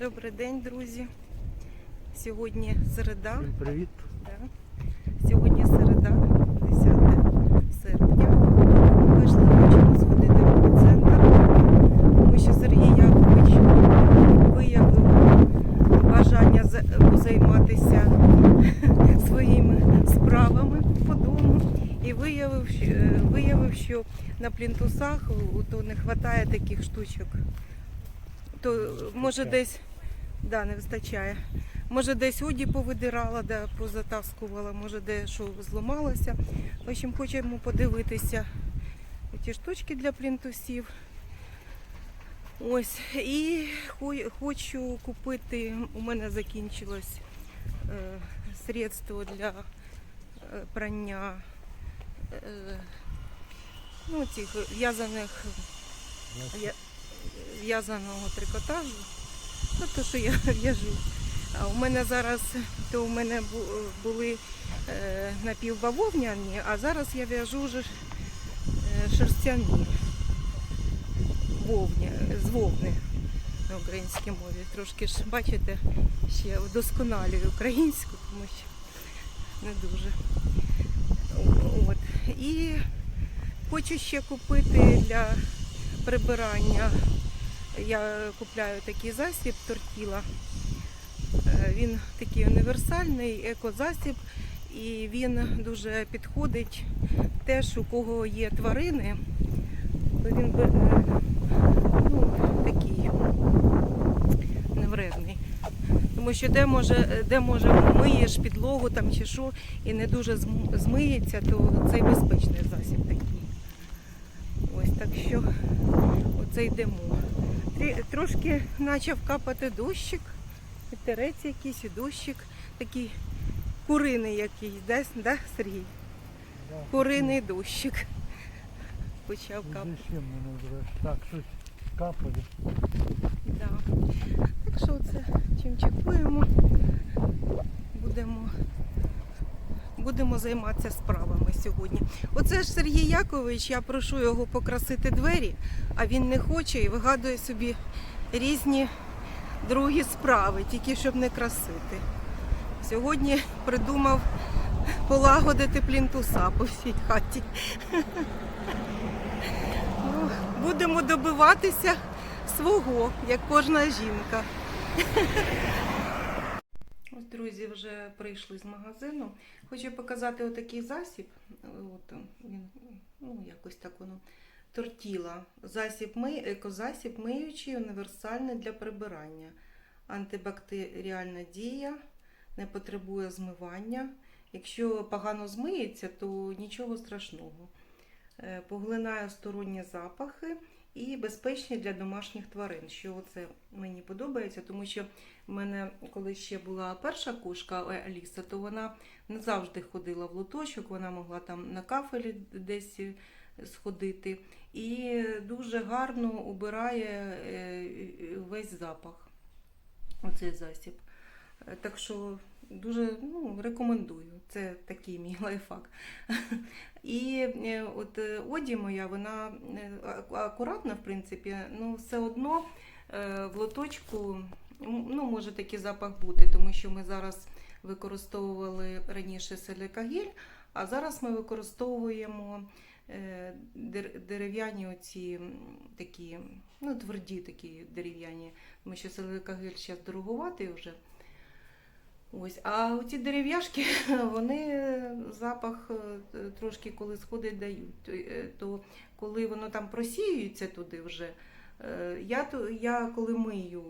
Добрий день, друзі. Сьогодні середа. Привіт. Да. Сьогодні середа, 10 серпня. Вийшли, хочемо сходити в епіцентр, тому що Сергій Якович виявив бажання займатися своїми справами по дому і виявив, е, виявив, що на плінтусах то не вистачає таких штучок. То може десь да, не вистачає. Може десь оді повидирала, да, позатаскувала, може де що зламалося. В общем, хочемо подивитися ті штучки для плінтусів. Ось. І хочу купити, у мене закінчилось е, средство для е, прання е, ну, цих в'язаних в'язаного трикотажу. Ну, то, що я в'яжу. А у мене зараз, то у мене були е, напівбавовняні, а зараз я в'яжу вже е, шерстяні вовні, з вовни на українській мові. Трошки ж, бачите, ще вдосконалюю українську, тому що не дуже. От. І хочу ще купити для прибирання. Я купляю такий засіб тортіла. Е, Він такий універсальний екозасіб, і він дуже підходить теж у кого є тварини, він ну, такий невредний. Тому що де може, де може миєш підлогу там чи що, і не дуже змиється, то це безпечний засіб такий. Ось так що оце йдемо. Трошки почав капати дощик, вітерець якийсь і дощик, такий куриний якийсь, да, да, Сергій? Да. Куриний дощик. Почав капати. Так, щось капає. Да. Так що це чим чекуємо, будемо, будемо займатися справами сьогодні. Оце ж Сергій Якович, я прошу його покрасити двері, а він не хоче і вигадує собі різні другі справи, тільки щоб не красити. Сьогодні придумав полагодити плінтуса по всій хаті. Ну, будемо добиватися свого, як кожна жінка. Друзі, вже прийшли з магазину. Хочу показати отакий засіб. От він, ну, якось так воно. Тортіла. Засіб екозасіб миючий, універсальний для прибирання. Антибактеріальна дія, не потребує змивання. Якщо погано змиється, то нічого страшного. Е, Поглинає сторонні запахи і безпечні для домашніх тварин. Що це мені подобається, тому що в мене, коли ще була перша кошка е, Аліса, то вона не завжди ходила в лоточок, вона могла там на кафелі десь е, сходити. І дуже гарно убирає е, весь запах. Оцей засіб. Так що дуже ну, рекомендую. Це такий мій лайфхак. І е, от е, оді моя, вона е, акуратна, в принципі, ну все одно в лоточку ну, може такий запах бути, тому що ми зараз використовували раніше силикагель, а зараз ми використовуємо дерев'яні оці такі, ну, тверді такі дерев'яні, тому що силикагель зараз дорогуватий вже. Ось, а оці дерев'яшки, вони запах е, трошки коли сходить дають. То, е, коли воно там просіюється туди вже, е, я, я коли мию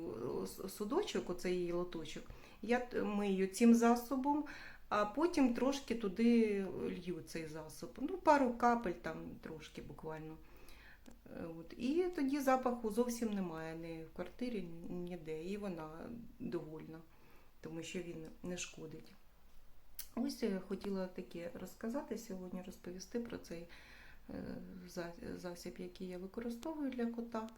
судочок, оцей лоточок, я мию цим засобом, а потім трошки туди лью цей засоб. Ну, пару капель там трошки буквально. Е, От. І тоді запаху зовсім немає ні в квартирі, ніде. І вона довольна тому що він не шкодить. Ось я хотіла таке розказати сьогодні, розповісти про цей е, засіб, який я використовую для кота.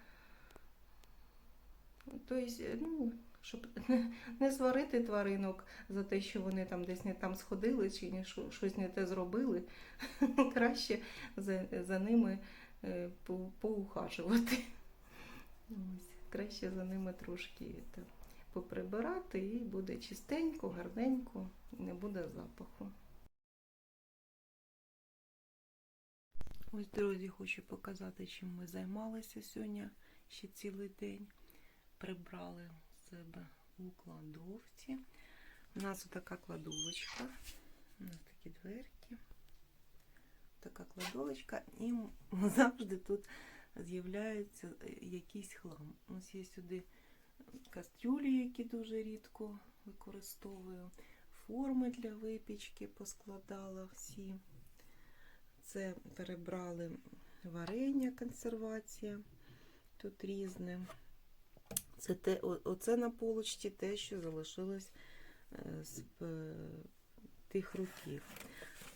Тобто, ну, щоб не сварити тваринок за те, що вони там десь не там сходили чи щось не те зробили, краще за, за ними е, по- поухажувати. Ось, краще за ними трошки. та, поприбирати і буде чистенько, гарненько, не буде запаху. Ось, друзі, хочу показати, чим ми займалися сьогодні ще цілий день. Прибрали в себе у кладовці. У нас така кладовочка, у нас такі дверки, така кладовочка, і завжди тут з'являється якийсь хлам. Ось є сюди кастрюлі, які дуже рідко використовую, форми для випічки поскладала всі. Це перебрали варення, консервація. Тут різне. Це те, оце на полочці те, що залишилось е, з е, тих років.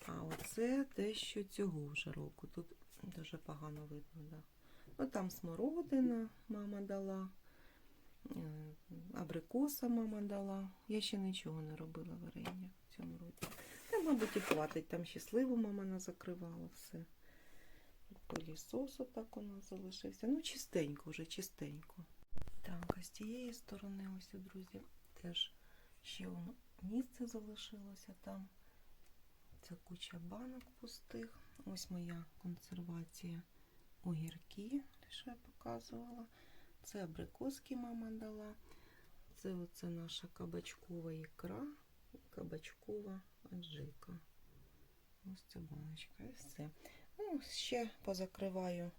А оце те, що цього вже року. Тут дуже погано видно. Да. Ну, там смородина мама дала, абрикоса мама дала. Я ще нічого не робила варення в цьому році. Та, мабуть, і хватить. Там ще сливу мама назакривала все. Пилісос отак у нас залишився. Ну, чистенько вже, чистенько. Так, а з цієї сторони, ось, друзі, теж ще воно місце залишилося там. Це куча банок пустих. Ось моя консервація огірки, що я показувала. Це абрикоски мама дала. Це оце наша кабачкова ікра і кабачкова аджика. Ось ця баночка і все. Ну, ще позакриваю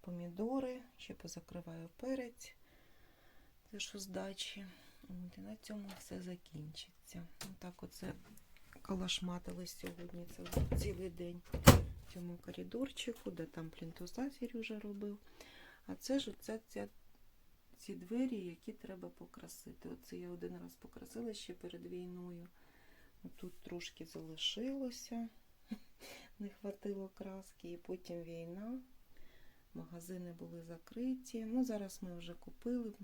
помідори, ще позакриваю перець. Це що з дачі. От, і на цьому все закінчиться. Отак оце калашматили сьогодні це цілий день в цьому коридорчику, де там плінтуса Сережа робив. А це ж оця ця, ці двері, які треба покрасити. Оце я один раз покрасила ще перед війною. Тут трошки залишилося, не хватило краски, і потім війна. Магазини були закриті. Ну, зараз ми вже купили,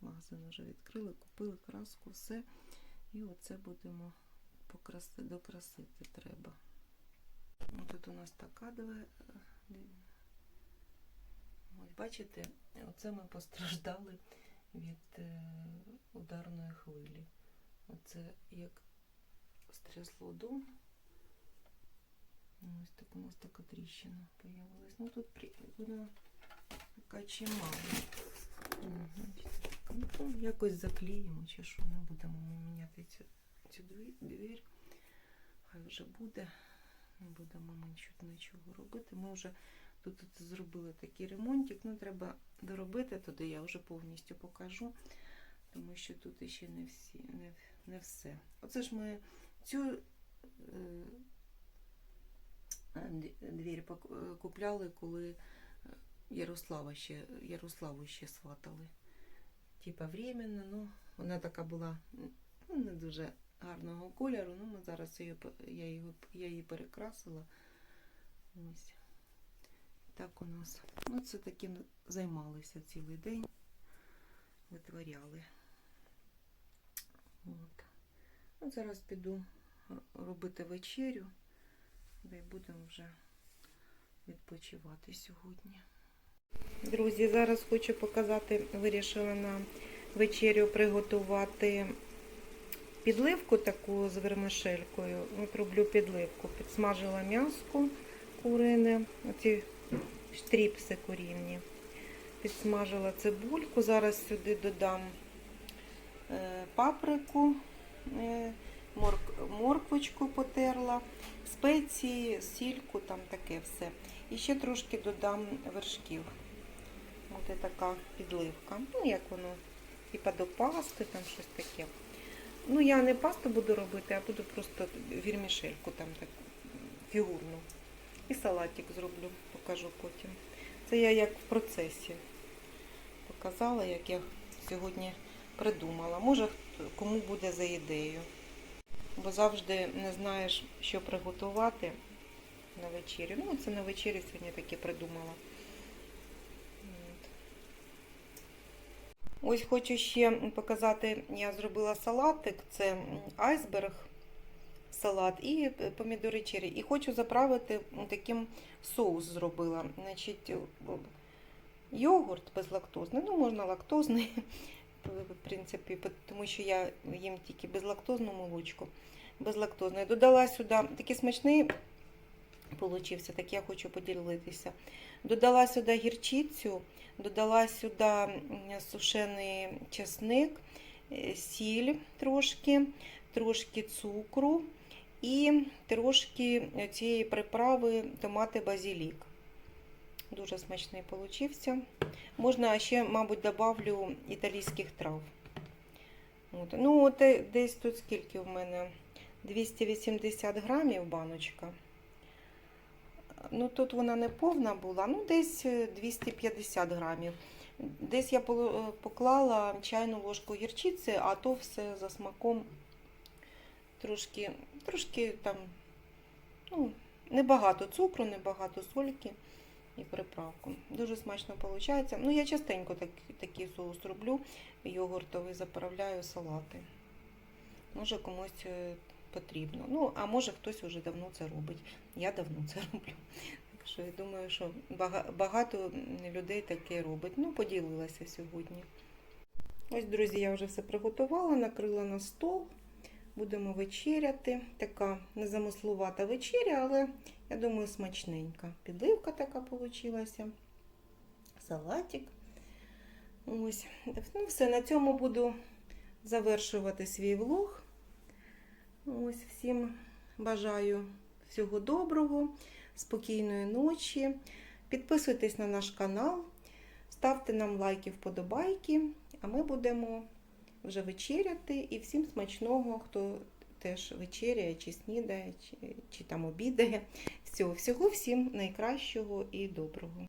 магазин вже відкрили, купили краску, все. І оце будемо покраси, докрасити треба. Тут у нас така Ось бачите, оце ми постраждали від е, ударної хвилі. Оце як стрясло дом. Ну, Ось так у нас така тріщина появилась. Ну тут вона така чимала. Ну, якось заклеїмо чи що, не будемо міняти цю, цю двір. Хай вже буде. Не будемо ми нічого робити. Ми вже тут, тут зробили такий ремонтик. Ну, треба доробити, туди я вже повністю покажу. Тому що тут ще не всі, не, не все. Оце ж ми цю е, двір е, купляли, коли е, Ярослава ще, Ярославу ще сватали. Типа временно, ну, вона така була ну, не дуже гарного кольору. Ну, ми зараз її, я, її, я її перекрасила. Ось. Так у нас. Ну, це таким займалися цілий день. Витворяли. От. От зараз піду робити вечерю. Й будемо вже відпочивати сьогодні. Друзі, зараз хочу показати, вирішила на вечерю приготувати підливку таку з вермишелькою. От роблю підливку. Підсмажила м'яско курине, оці штріпси курінні. Підсмажила цибульку. Зараз сюди додам е, паприку, е, морквочку потерла, спеції, сільку, там таке все. І ще трошки додам вершків. Ось така підливка. Ну, як воно, типа до пасти, там щось таке. Ну, я не пасту буду робити, а буду просто вірмішельку там так фігурну. І салатик зроблю, покажу потім. Це я як в процесі показала, як я сьогодні придумала. Може, кому буде за ідею. Бо завжди не знаєш, що приготувати на вечерю. Ну, це на вечері сьогодні таке придумала. Ось хочу ще показати, я зробила салатик, це айсберг салат і помідори черрі. І хочу заправити таким соус зробила. Значить, йогурт безлактозний, ну можна лактозний, в принципі, тому що я їм тільки безлактозну молочку. Безлактозну. Додала сюди такий смачний получився, так я хочу поділитися. Додала сюди гірчицю, додала сюди сушений чесник, е, сіль трошки, трошки цукру і трошки цієї приправи томати базилік. Дуже смачний получився. Можна ще, мабуть, добавлю італійських трав. От. Ну, от е, десь тут скільки в мене? 280 грамів баночка. Ну, тут вона не повна була, ну десь е, 250 грамів. Десь я е, поклала чайну ложку гірчиці, а то все за смаком трошки, трошки там, ну, небагато цукру, небагато сольки і приправку. Дуже смачно виходить. Ну, я частенько так, такий соус роблю, йогуртовий заправляю салати. Може комусь е, потрібно. Ну, а може хтось вже давно це робить. Я давно це роблю. Так що я думаю, що багато людей таке робить. Ну, поділилася сьогодні. Ось, друзі, я вже все приготувала, накрила на стол. Будемо вечеряти. Така незамислувата вечеря, але я думаю, смачненька. Підливка така вийшла. Салатик. Ось. Ну, все, на цьому буду завершувати свій влог. Ось всім бажаю всього доброго, спокійної ночі. Підписуйтесь на наш канал, ставте нам лайки, вподобайки, а ми будемо вже вечеряти. І всім смачного, хто теж вечеряє, чи снідає, чи, чи там обідає. Всього, всього всім найкращого і доброго.